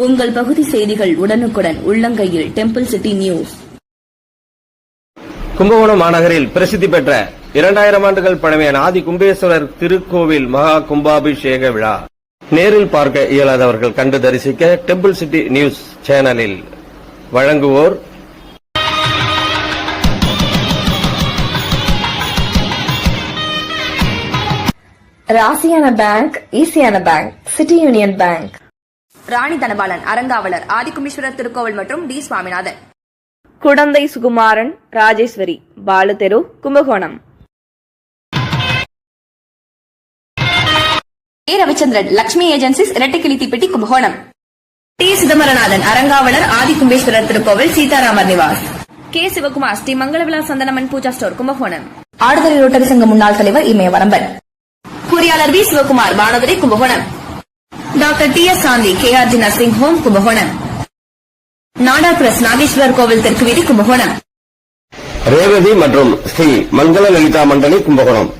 உங்கள் பகுதி செய்திகள் உடனுக்குடன் உள்ளங்கையில் டெம்பிள் சிட்டி நியூஸ் கும்பகோணம் மாநகரில் பிரசித்தி பெற்ற இரண்டாயிரம் ஆண்டுகள் பழமையான ஆதி கும்பேஸ்வரர் திருக்கோவில் மகா கும்பாபிஷேக விழா. நேரில் பார்க்க இயலாதவர்கள் கண்டு தரிசிக்க டெம்பிள் சிட்டி நியூஸ் சேனலில் வழங்குவோர் ராசியான பேங்க் ஈஸியான bank City Union Bank Rani Dhanapalan அறங்காவலர் ஆதிகும்பீஸ்வரர் திருக்கோவில் மற்றும் டி சுவாமிநாதன். குடந்தை சுகுமாரன் ராஜேஸ்வரி பாலு தெரு கும்பகோணம். ஏ ரவிச்சந்திரன் லட்சுமி ஏஜென்சிஸ் இரட்டைக்கிளி தீப்பெட்டி கும்பகோணம். டி சிதம்பரநாதன் அறங்காவலர் ஆதிகும்பேஸ்வரர் திருக்கோவில் சீதாராமர் நிவாஸ். கே சிவகுமார் ஸ்ரீ மங்களவிழா சந்தனமன் பூஜா ஸ்டோர் கும்பகோணம். ஆடுதுறை ரோட்டரி சங்க முன்னாள் தலைவர் இமயவரம்பன். பொறியாளர் V Sivakumar Vanadurai Kumbakonam. Doctor T S Shanthi K R G nursing home Kumbakonam. Nadar press Nageswarar கோவில் தெற்கு வீதி கும்பகோணம். ரேவதி மற்றும் ஸ்ரீ மங்கள லலிதா மண்டலி கும்பகோணம்.